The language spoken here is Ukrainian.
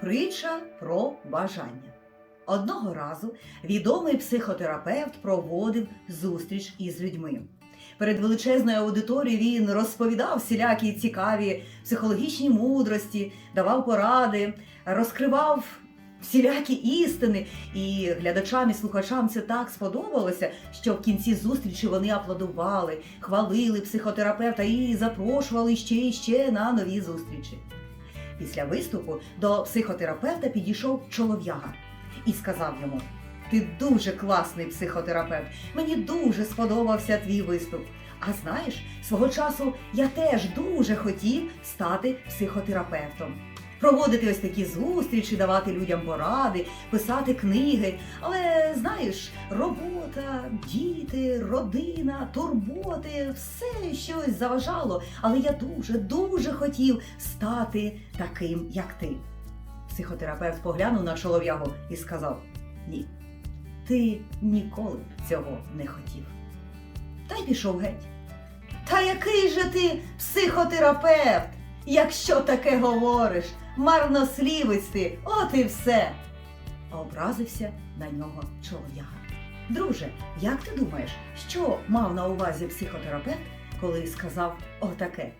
Притча про бажання. Одного разу відомий психотерапевт проводив зустріч із людьми. Перед величезною аудиторією він розповідав всілякі цікаві психологічні мудрості, давав поради, розкривав всілякі істини. І глядачам і слухачам це так сподобалося, що в кінці зустрічі вони аплодували, хвалили психотерапевта і запрошували ще і ще на нові зустрічі. Після виступу до психотерапевта підійшов чолов'яга і сказав йому: Ти дуже класний психотерапевт. Мені дуже сподобався твій виступ. А знаєш, свого часу я теж дуже хотів стати психотерапевтом. Проводити ось такі зустрічі, давати людям поради, писати книги. Але знаєш, робота, діти, родина, турботи, все щось заважало. Але я дуже, дуже хотів стати таким, як ти. Психотерапевт поглянув на чолов'ягу і сказав: Ні, ти ніколи цього не хотів. Та й пішов геть. Та який же ти психотерапевт, якщо таке говориш? Марнослівець ти, от і все. Образився на нього чолов'яга. Друже, як ти думаєш, що мав на увазі психотерапевт, коли сказав отаке?